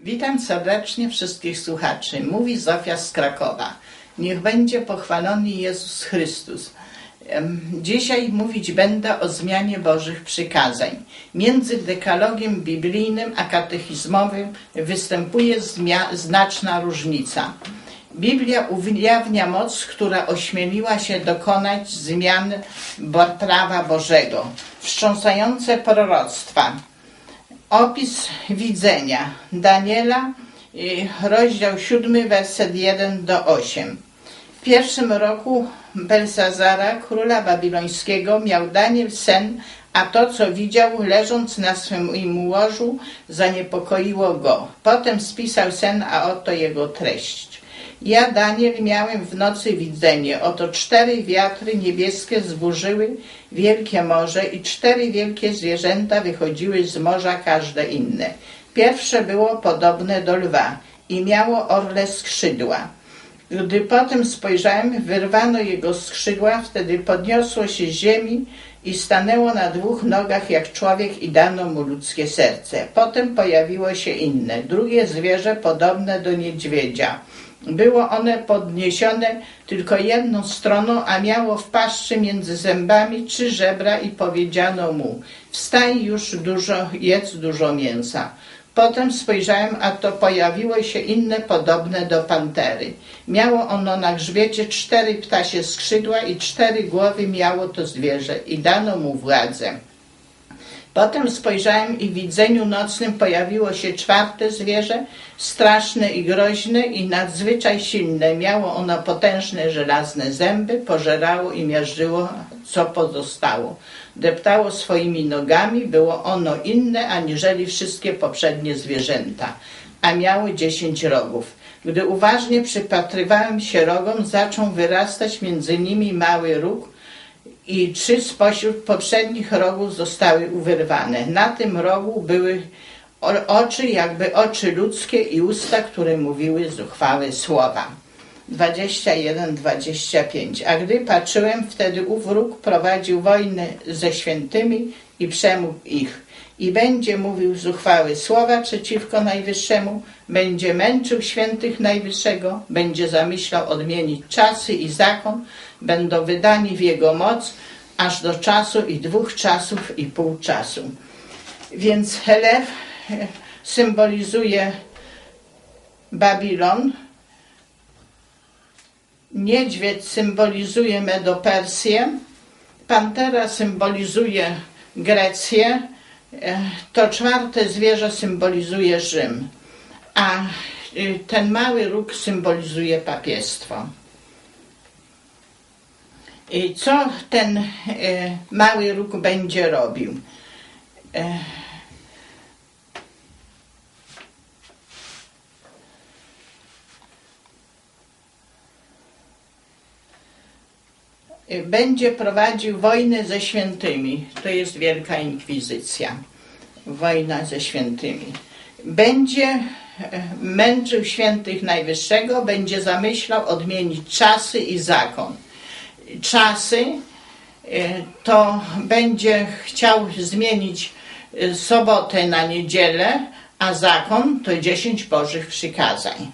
Witam serdecznie wszystkich słuchaczy. Mówi Zofia z Krakowa. Niech będzie pochwalony Jezus Chrystus. Dzisiaj mówić będę o zmianie Bożych przykazań. Między dekalogiem biblijnym a katechizmowym występuje znaczna różnica. Biblia ujawnia moc, która ośmieliła się dokonać zmian prawa Bożego. Wstrząsające proroctwa, Opis widzenia Daniela, y, rozdział 7, werset 1 do 8. W pierwszym roku Belsazara, króla babilońskiego, miał Daniel sen, a to, co widział, leżąc na swym łożu, zaniepokoiło go. Potem spisał sen, a oto jego treść. Ja, Daniel, miałem w nocy widzenie. Oto cztery wiatry niebieskie zburzyły wielkie morze i cztery wielkie zwierzęta wychodziły z morza, każde inne. Pierwsze było podobne do lwa i miało orle skrzydła. Gdy potem spojrzałem, wyrwano jego skrzydła, wtedy podniosło się z ziemi i stanęło na dwóch nogach jak człowiek i dano mu ludzkie serce. Potem pojawiło się inne, drugie zwierzę podobne do niedźwiedzia. Było one podniesione tylko jedną stroną, a miało w paszczy między zębami trzy żebra i powiedziano mu, wstań już dużo, jedz dużo mięsa. Potem spojrzałem, a to pojawiło się inne podobne do pantery. Miało ono na grzbiecie cztery ptasie skrzydła i cztery głowy miało to zwierzę i dano mu władzę. Potem spojrzałem i w widzeniu nocnym pojawiło się czwarte zwierzę, straszne i groźne i nadzwyczaj silne. Miało ono potężne żelazne zęby, pożerało i miażdżyło, co pozostało. Deptało swoimi nogami, było ono inne aniżeli wszystkie poprzednie zwierzęta, a miały dziesięć rogów. Gdy uważnie przypatrywałem się rogom, zaczął wyrastać między nimi mały róg, i trzy spośród poprzednich rogów zostały wyrwane. Na tym rogu były oczy, jakby oczy ludzkie i usta, które mówiły zuchwałe słowa. 21-25. A gdy patrzyłem, wtedy ów róg prowadził wojnę ze świętymi i przemógł ich. I będzie mówił zuchwałe słowa przeciwko Najwyższemu, będzie męczył świętych Najwyższego, będzie zamyślał odmienić czasy i zakon, będą wydani w jego moc, aż do czasu i dwóch czasów i pół czasu. Więc lew e, symbolizuje Babilon, niedźwiedź symbolizuje Medopersję, pantera symbolizuje Grecję, to czwarte zwierzę symbolizuje Rzym, a e, ten mały róg symbolizuje papiestwo. I co ten e, mały róg będzie robił? Będzie prowadził wojnę ze świętymi. To jest Wielka Inkwizycja. Wojna ze świętymi. Będzie e, męczył świętych Najwyższego, będzie zamyślał odmienić czasy i zakon czasy, e, to będzie chciał zmienić e, sobotę na niedzielę, a zakon to 10 Bożych przykazań.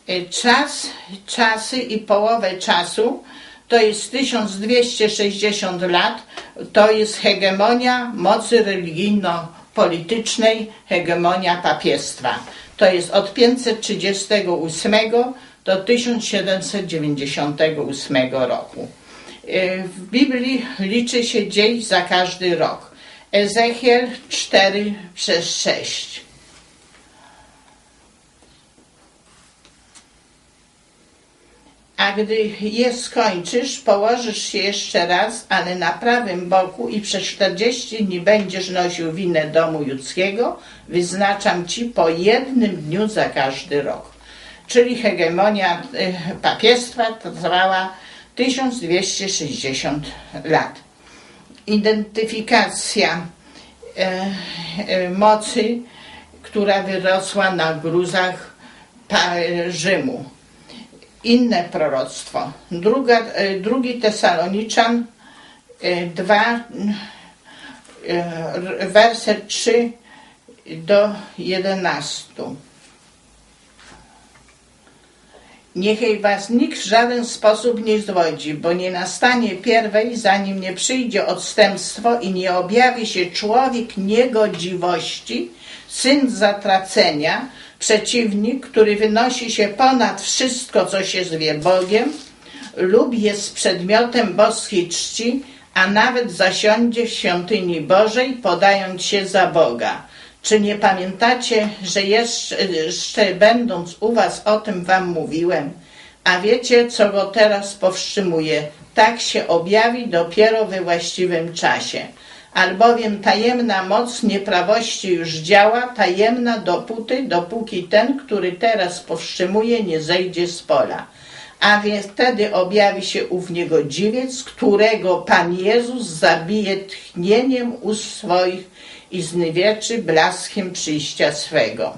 E, Czas, czasy i połowę czasu to jest 1260 lat, to jest hegemonia mocy religijno-politycznej, hegemonia papiestwa. To jest od 538 do 1798 roku. E, W Biblii liczy się dzień za każdy rok. Ezechiel 4 przez 6. A gdy je skończysz, położysz się jeszcze raz, ale na prawym boku i przez 40 dni będziesz nosił winę domu judzkiego, wyznaczam ci po jednym dniu za każdy rok. Czyli hegemonia y, papiestwa trwała 1260 lat. Identyfikacja e, e, mocy, która wyrosła na gruzach Rzymu inne proroctwo. Druga, e, drugi Tesaloniczan 2, werset 3 do 11. Niechaj was nikt w żaden sposób nie zwodzi, bo nie nastanie pierwej, zanim nie przyjdzie odstępstwo i nie objawi się człowiek niegodziwości, syn zatracenia, przeciwnik, który wynosi się ponad wszystko, co się zwie Bogiem, lub jest przedmiotem boskiej czci, a nawet zasiądzie w świątyni Bożej, podając się za Boga. Czy nie pamiętacie, że jeszcze, będąc u was o tym wam mówiłem? A wiecie, co go teraz powstrzymuje? Tak się objawi dopiero we właściwym czasie. Albowiem tajemna moc nieprawości już działa, tajemna dopóty, dopóki ten, który teraz powstrzymuje, nie zejdzie z pola. A więc wtedy objawi się ów niegodziwiec, którego Pan Jezus zabije tchnieniem ust swoich i zniwieczy blaskiem przyjścia swego.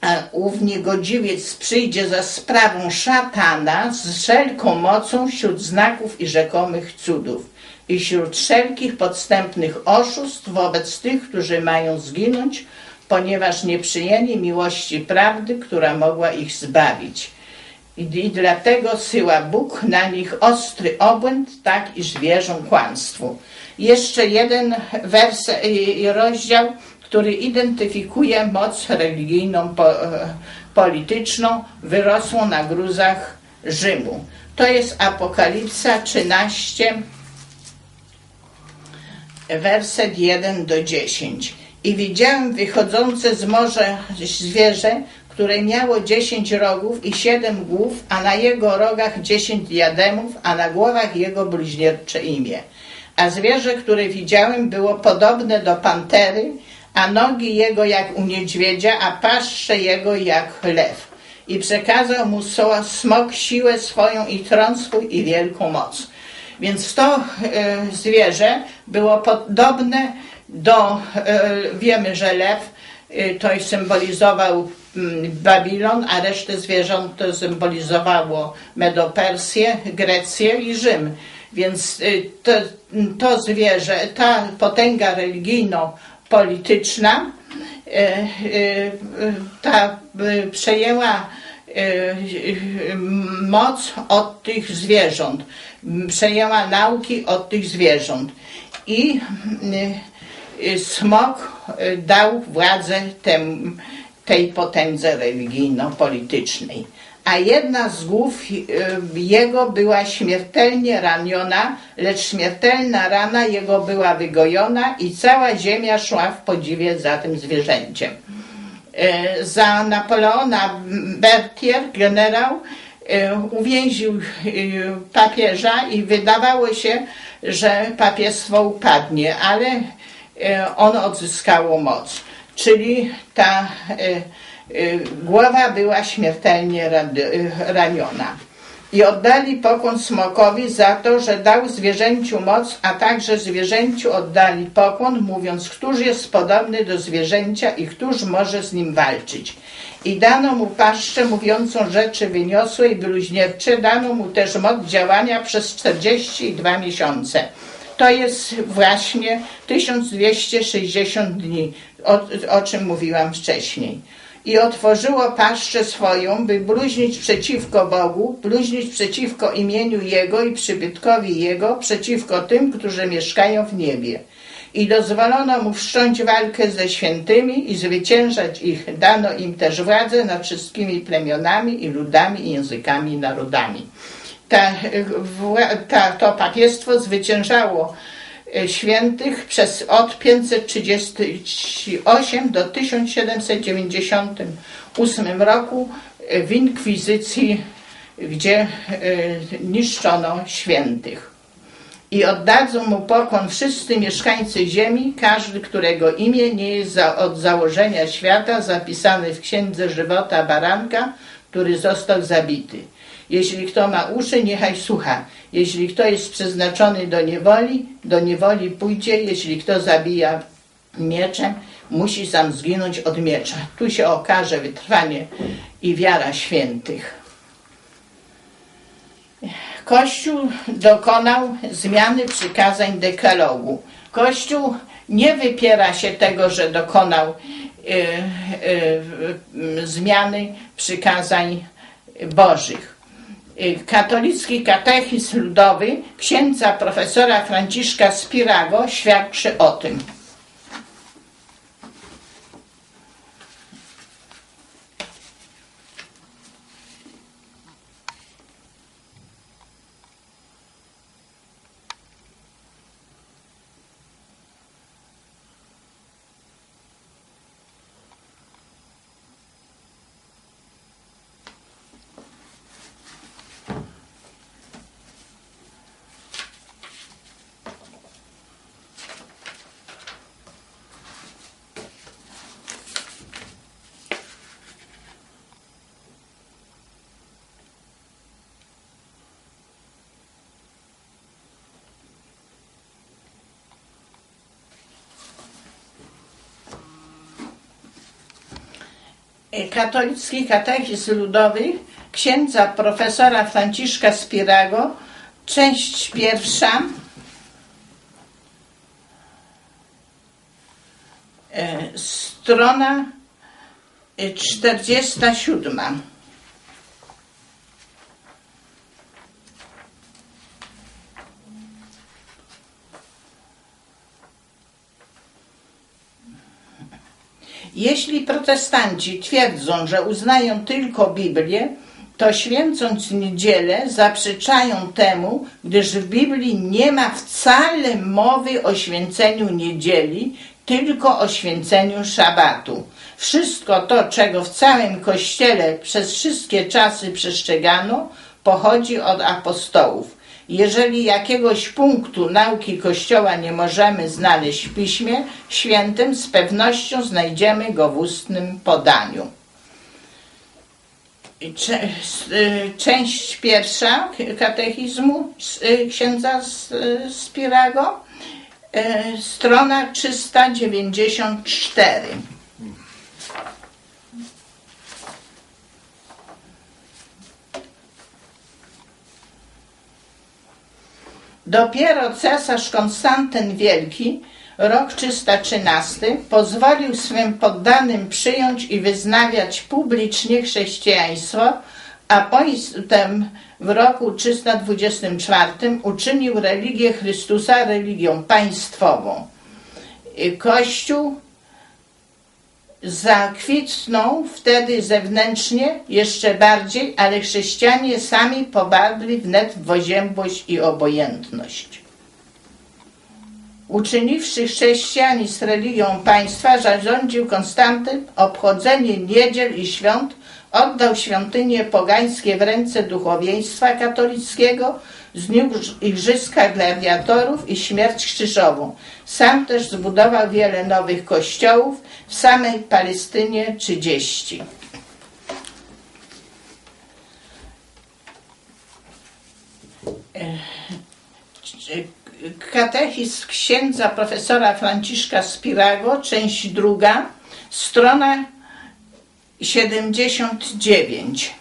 A ów niegodziwiec przyjdzie za sprawą szatana z wszelką mocą wśród znaków i rzekomych cudów i wśród wszelkich podstępnych oszustw wobec tych, którzy mają zginąć, ponieważ nie przyjęli miłości prawdy, która mogła ich zbawić. I, I dlatego syła Bóg na nich ostry obłęd, tak iż wierzą kłamstwu. Jeszcze jeden wers i rozdział, który identyfikuje moc religijną, po, e, polityczną, wyrosłą na gruzach Rzymu. To jest Apokalipsa 13, werset 1 do 10. I widziałem wychodzące z morza zwierzę, które miało dziesięć rogów i siedem głów, a na jego rogach dziesięć diademów, a na głowach jego bluźniercze imię. A zwierzę, które widziałem, było podobne do pantery, a nogi jego jak u niedźwiedzia, a paszcze jego jak lew. I przekazał mu smok siłę swoją i tron swój i wielką moc. Więc to e, zwierzę było podobne do, e, wiemy, że lew e, to symbolizował mm, Babilon, a resztę zwierząt to symbolizowało Medopersję, Grecję i Rzym. Więc to, to zwierzę, ta potęga religijno-polityczna, ta przejęła moc od tych zwierząt przejęła nauki od tych zwierząt. I y, y, smok y, dał władzę tem, tej potędze religijno-politycznej. A jedna z głów jego była śmiertelnie raniona, lecz śmiertelna rana jego była wygojona i cała ziemia szła w podziwie za tym zwierzęciem. Za Napoleona Berthier, generał, E, uwięził e, papieża i wydawało się, że papiestwo upadnie, ale e, ono odzyskało moc. Czyli ta głowa była śmiertelnie raniona. I oddali pokłon smokowi za to, że dał zwierzęciu moc, a także zwierzęciu oddali pokłon, mówiąc, któż jest podobny do zwierzęcia i któż może z nim walczyć. I dano mu paszczę mówiącą rzeczy wyniosłe i bluźniercze, dano mu też moc działania przez 42 miesiące. To jest właśnie 1260 dni, o, o czym mówiłam wcześniej i otworzyło paszczę swoją, by bluźnić przeciwko Bogu, bluźnić przeciwko imieniu Jego i przybytkowi Jego, przeciwko tym, którzy mieszkają w niebie. I dozwolono mu wszcząć walkę ze świętymi i zwyciężać ich. Dano im też władzę nad wszystkimi plemionami i ludami, i językami, i narodami. Ta, ta, to papiestwo zwyciężało świętych przez od 538 do 1798 roku e, w inkwizycji, gdzie e, niszczono świętych. I oddadzą mu pokłon wszyscy mieszkańcy ziemi, każdy, którego imię nie jest od założenia świata zapisany w księdze żywota baranka, który został zabity. Jeśli kto ma uszy, niechaj słucha. Jeśli kto jest przeznaczony do niewoli, do niewoli pójdzie. Jeśli kto zabija mieczem, musi sam zginąć od miecza. Tu się okaże wytrwanie i wiara świętych. Kościół dokonał zmiany przykazań dekalogu. Kościół nie wypiera się tego, że dokonał y, y, y, zmiany przykazań Bożych. Y, Katolicki katechizm ludowy księdza profesora Franciszka Spirago świadczy o tym. Katolicki katechizm ludowy księdza profesora Franciszka Spirago, część pierwsza, e, strona e, 47. Jeśli protestanci twierdzą, że uznają tylko Biblię, to święcąc niedzielę zaprzeczają temu, gdyż w Biblii nie ma wcale mowy o święceniu niedzieli, tylko o święceniu szabatu. Wszystko to, czego w całym Kościele przez wszystkie czasy przestrzegano, pochodzi od apostołów. Jeżeli jakiegoś punktu nauki Kościoła nie możemy znaleźć w Piśmie Świętym, z pewnością znajdziemy go w ustnym podaniu. Y, Część pierwsza katechizmu y, księdza y, Spirago, strona 394. Dopiero cesarz Konstantyn Wielki, rok 313, pozwolił swym poddanym przyjąć i wyznawiać publicznie chrześcijaństwo, a potem w roku 324 uczynił religię Chrystusa religią państwową. Kościół zakwitnął wtedy zewnętrznie jeszcze bardziej, ale chrześcijanie sami popadli wnet w oziębłość i obojętność. Uczyniwszy chrześcijanizm religią państwa, zarządził Konstantyn obchodzenie niedziel i świąt, oddał świątynie pogańskie w ręce duchowieństwa katolickiego, zniósł igrzyska gladiatorów i śmierć krzyżową. Sam też zbudował wiele nowych kościołów, w samej Palestynie 30. Katechizm księdza profesora Franciszka Spirago, część druga, strona 79.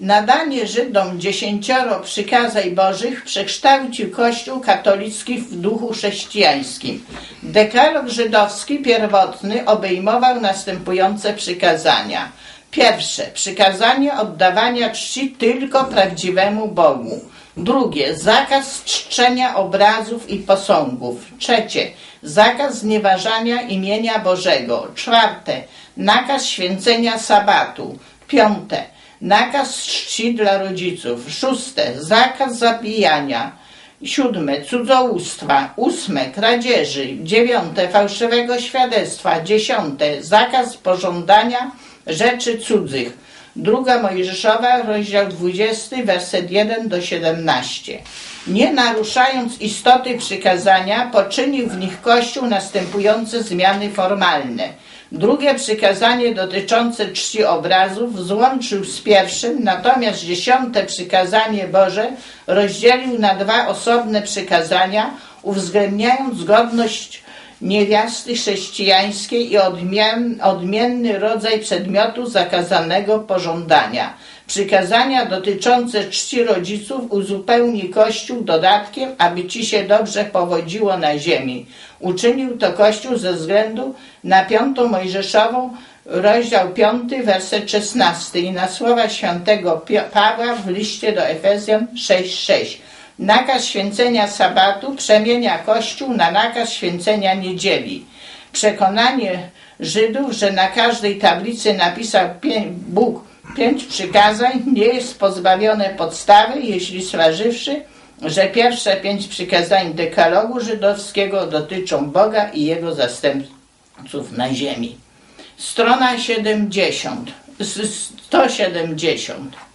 Nadanie Żydom dziesięcioro przykazań bożych przekształcił Kościół katolicki w duchu chrześcijańskim. Dekalog żydowski pierwotny obejmował następujące przykazania. Pierwsze, przykazanie oddawania czci tylko prawdziwemu Bogu. Drugie, zakaz czczenia obrazów i posągów. Trzecie, zakaz znieważania imienia Bożego. Czwarte, nakaz święcenia sabatu. Piąte, nakaz czci dla rodziców. Szóste, zakaz zabijania. Siódme, cudzołóstwa. Ósme, kradzieży. Dziewiąte, fałszywego świadectwa. Dziesiąte, zakaz pożądania rzeczy cudzych. Druga Mojżeszowa, rozdział 20, werset 1 do 17. Nie naruszając istoty przykazania, poczynił w nich Kościół następujące zmiany formalne. Drugie przykazanie dotyczące czci obrazów złączył z pierwszym, natomiast dziesiąte przykazanie Boże rozdzielił na dwa osobne przykazania, uwzględniając zgodność niewiasty chrześcijańskiej i odmien, odmienny rodzaj przedmiotu zakazanego pożądania. Przykazania dotyczące czci rodziców uzupełni Kościół dodatkiem, aby ci się dobrze powodziło na ziemi. Uczynił to Kościół ze względu na piątą Mojżeszową, rozdział 5, werset 16 i na słowa świętego Pawła w liście do Efezjan 6,6. Nakaz święcenia sabatu przemienia Kościół na nakaz święcenia niedzieli. Przekonanie Żydów, że na każdej tablicy napisał Bóg pięć przykazań, nie jest pozbawione podstawy, jeśli zważywszy, że pierwsze pięć przykazań dekalogu żydowskiego dotyczą Boga i Jego zastępców na ziemi. Strona 70, 170.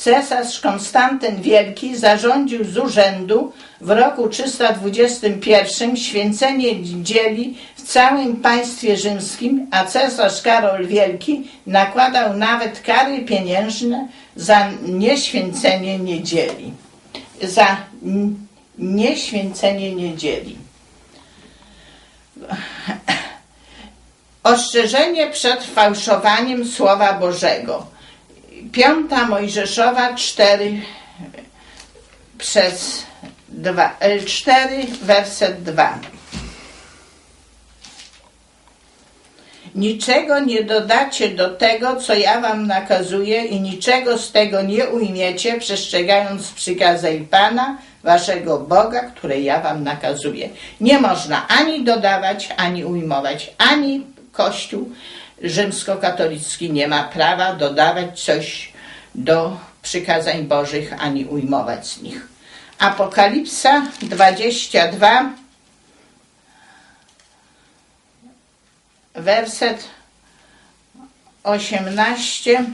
Cesarz Konstantyn Wielki zarządził z urzędu w roku 321 święcenie niedzieli w całym państwie rzymskim, a cesarz Karol Wielki nakładał nawet kary pieniężne za nieświęcenie niedzieli. Za nieświęcenie niedzieli. Ostrzeżenie przed fałszowaniem Słowa Bożego. Piąta Mojżeszowa 4 przez 2, 4 werset 2. Niczego nie dodacie do tego, co ja wam nakazuję i niczego z tego nie ujmiecie, przestrzegając przykazań Pana, waszego Boga, które ja wam nakazuję. Nie można ani dodawać, ani ujmować, ani Kościół rzymskokatolicki nie ma prawa dodawać coś do przykazań Bożych, ani ujmować z nich. Apokalipsa 22, werset 18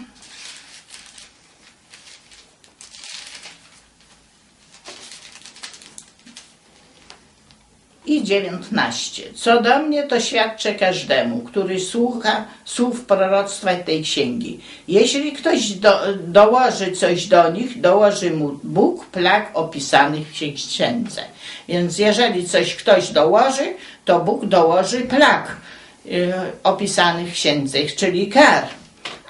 i 19. Co do mnie, to świadczę każdemu, który słucha słów proroctwa tej księgi. Jeśli ktoś do, dołoży coś do nich, dołoży mu Bóg plag opisanych w księdze. Więc jeżeli coś ktoś dołoży, to Bóg dołoży plag y, opisanych w księdze, czyli kar.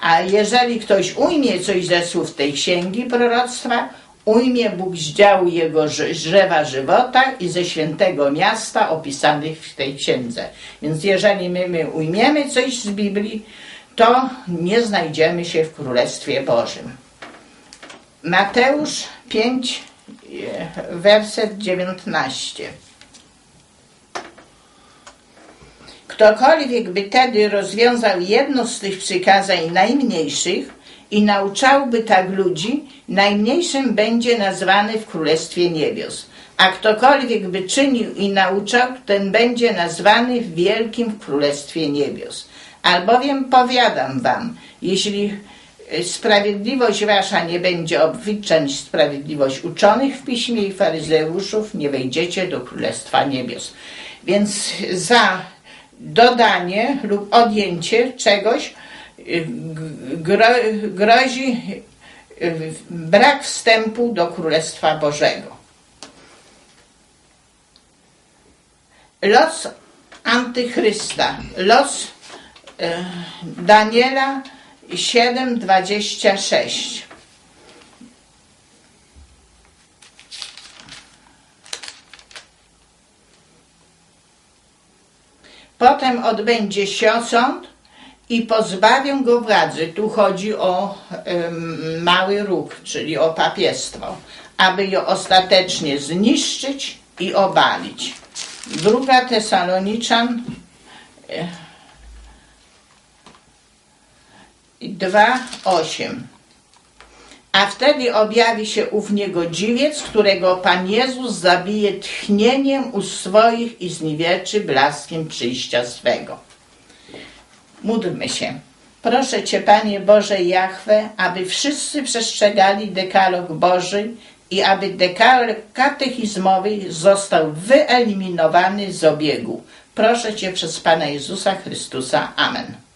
A jeżeli ktoś ujmie coś ze słów tej księgi proroctwa, ujmie Bóg z działu jego drzewa żywota i ze świętego miasta opisanych w tej księdze. Więc jeżeli my, my ujmiemy coś z Biblii, to nie znajdziemy się w Królestwie Bożym. Mateusz 5, e, werset 19. Ktokolwiek by tedy rozwiązał jedno z tych przykazań najmniejszych, i nauczałby tak ludzi, najmniejszym będzie nazwany w Królestwie Niebios. A ktokolwiek by czynił i nauczał, ten będzie nazwany w wielkim Królestwie Niebios. Albowiem powiadam wam, jeśli e, sprawiedliwość wasza nie będzie obfitsza sprawiedliwość uczonych w piśmie i faryzeuszów, nie wejdziecie do Królestwa Niebios. Więc za dodanie lub odjęcie czegoś gro, grozi y, brak wstępu do Królestwa Bożego. Los Antychrysta, los y, Daniela 7:26. Potem odbędzie się sąd i pozbawią go władzy. Tu chodzi o mały róg, czyli o papiestwo, aby je ostatecznie zniszczyć i obalić. Druga Tesaloniczan 2:8. E, A wtedy objawi się ów niegodziwiec, którego Pan Jezus zabije tchnieniem u swoich i zniwieczy blaskiem przyjścia swego. Módlmy się. Proszę Cię, Panie Boże Jahwe, aby wszyscy przestrzegali dekalog Boży i aby dekalog katechizmowy został wyeliminowany z obiegu. Proszę Cię przez Pana Jezusa Chrystusa. Amen.